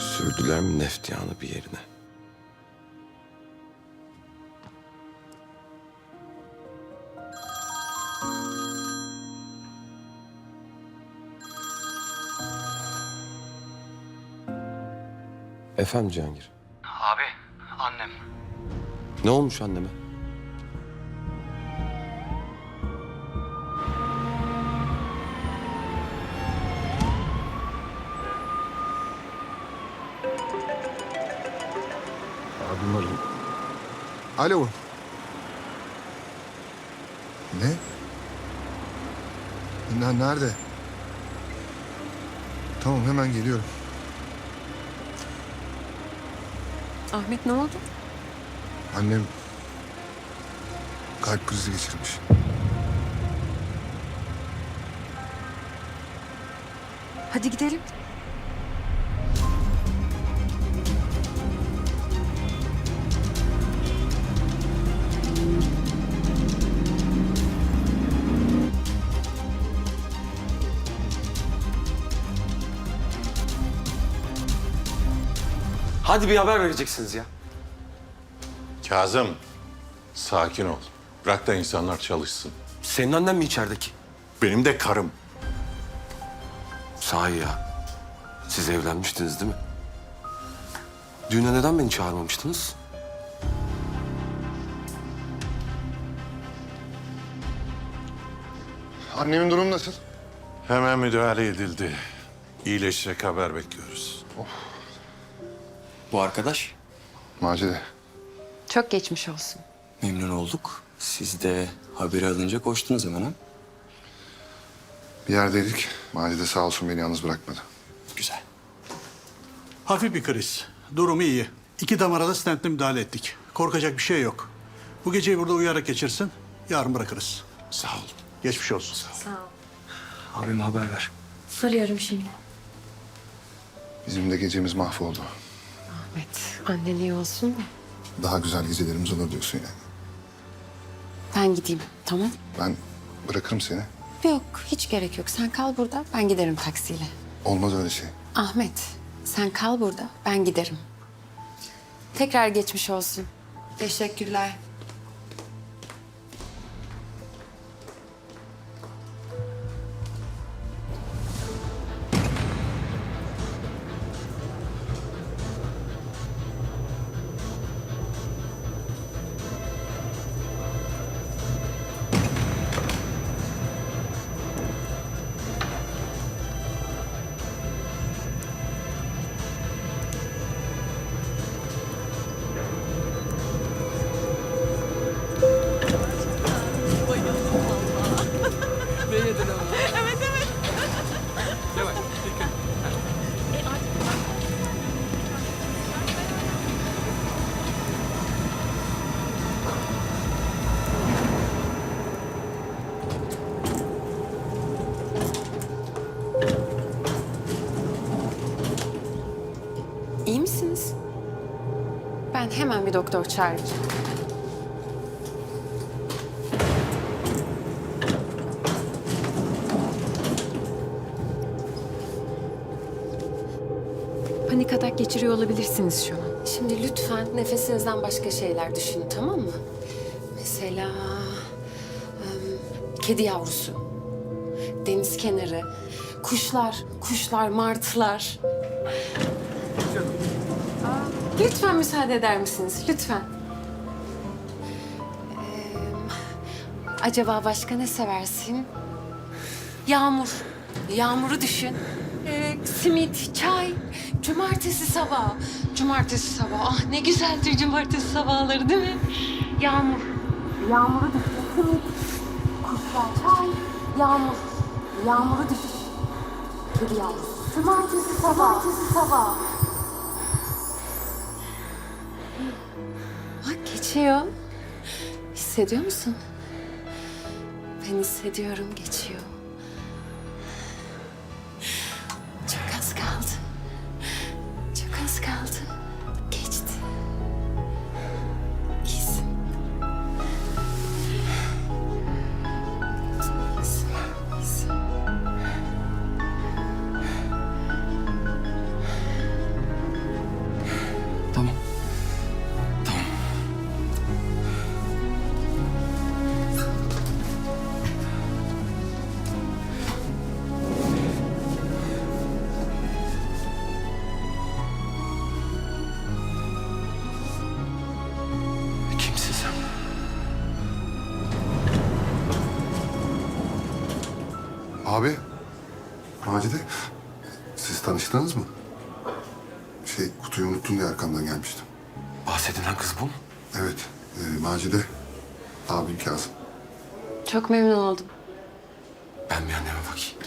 Sürdüler mi Neftiyan'ı bir yerine? Efendim Cihangir. Abi, annem. Ne olmuş anneme? Alo. Ne? Ne- Nerede? Tamam hemen geliyorum. Ahmet ne oldu? Annem kalp krizi geçirmiş. Hadi gidelim. Hadi bir haber vereceksiniz ya. Kazım, sakin ol. Bırak da insanlar çalışsın. Senin annen mi içerideki? Benim de karım. Sahi ya. Siz evlenmiştiniz değil mi? Düğüne neden beni çağırmamıştınız? Annemin durumu nasıl? Hemen müdahale edildi. İyileşecek haber bekliyoruz. Bu arkadaş. Macide. Çok geçmiş olsun. Memnun olduk. Siz de haberi alınca koştunuz hemen ha? Bir yerdeydik. Macide sağ olsun beni yalnız bırakmadı. Güzel. Hafif bir kriz. Durumu iyi. İki damara da stentle müdahale ettik. Korkacak bir şey yok. Bu geceyi burada uyuyarak geçirsin. Yarın bırakırız. Sağ ol. Geçmiş olsun. Abime haber ver. Soruyorum şimdi. Bizim de gecemiz mahvoldu. Ahmet annen iyi olsun mu? Daha güzel gecelerimiz olur diyorsun yani. Ben gideyim tamam. Ben bırakırım seni. Yok hiç gerek yok. Sen kal burada ben giderim taksiyle. Olmaz öyle şey. Ahmet sen kal burada ben giderim. Tekrar geçmiş olsun. Teşekkürler. Ben hemen bir doktor çağıracağım. Panik atak geçiriyor olabilirsiniz şu an. Şimdi lütfen nefesinizden başka şeyler düşünün tamam mı? Mesela kedi yavrusu, deniz kenarı, kuşlar, kuşlar, martılar. Lütfen müsaade eder misiniz? Lütfen. Ee, acaba başka ne seversin? Yağmur. Yağmuru düşün. Ee, simit, çay, cumartesi sabahı. Cumartesi sabahı. Ah ne güzeldir cumartesi sabahları değil mi? Yağmur. Yağmuru düşün. Simit, kuşlar, çay, yağmur. Yağmuru düşün. Kedi yavrusu. Cumartesi sabahı. Cumartesi sabahı. Geçiyor. Hissediyor musun? Ben hissediyorum geçiyor. Abi, Macide, siz tanıştınız mı? Şey, kutuyu unuttun diye arkamdan gelmiştim. Bahsedilen kız bu mu? Evet, e, Macide, abim Kazım. Çok memnun oldum. Ben bir anneme bakayım.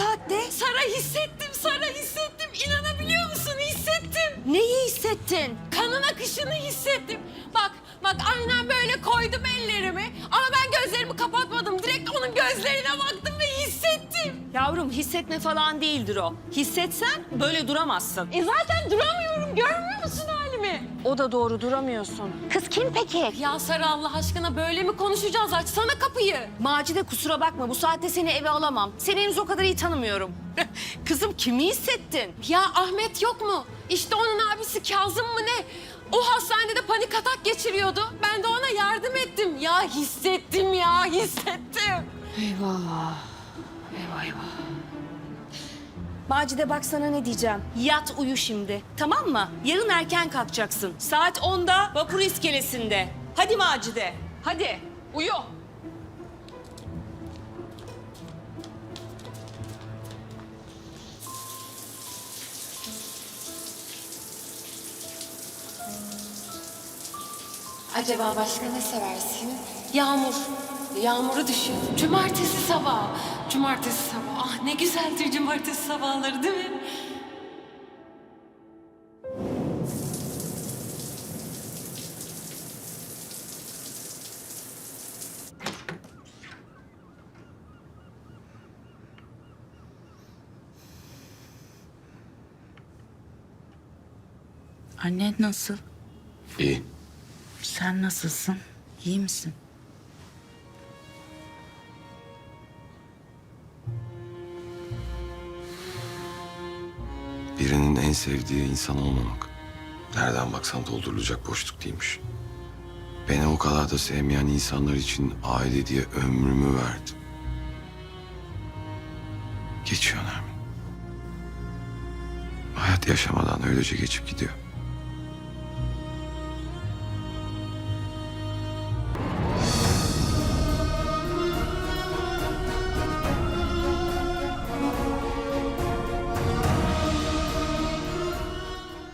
Saatte? Sara hissettim, Sara hissettim. İnanabiliyor musun? Hissettim. Neyi hissettin? Kanın akışını hissettim. Bak, bak aynen böyle koydum ellerimi. Ama ben gözlerimi kapatmadım. Direkt onun gözlerine baktım ve hissettim. Yavrum hissetme falan değildir o. Hissetsen böyle duramazsın. E zaten duramıyorum. Görmüyor musun halimi? O da doğru duramıyorsun. Kız kim peki? Ya Sara Allah aşkına böyle mi konuşacağız? Açsana kapıyı. Macide kusura bakma bu saatte seni eve alamam. Seni henüz o kadar iyi tanımıyorum. Kızım kimi hissettin? Ya Ahmet yok mu? İşte onun abisi Kazım mı ne? O hastanede panik atak geçiriyordu. Ben de ona yardım ettim. Ya hissettim ya, hissettim. Eyvah. Eyvah eyvah. Macide bak sana ne diyeceğim. Yat uyu şimdi. Tamam mı? Yarın erken kalkacaksın. Saat 10'da vapur iskelesinde. Hadi Macide. Hadi uyu. Acaba başka ne seversin? Yağmur. Yağmuru düşün. Cumartesi sabahı. Cumartesi sabahı. Ah ne güzeldir cumartesi sabahları değil mi? Annen nasıl? İyi. Sen nasılsın? İyi misin? Birinin en sevdiği insan olmamak. Nereden baksan doldurulacak boşluk değilmiş. Beni o kadar da sevmeyen insanlar için aile diye ömrümü verdim. Geçiyor Nermin. Hayat yaşamadan öylece geçip gidiyor.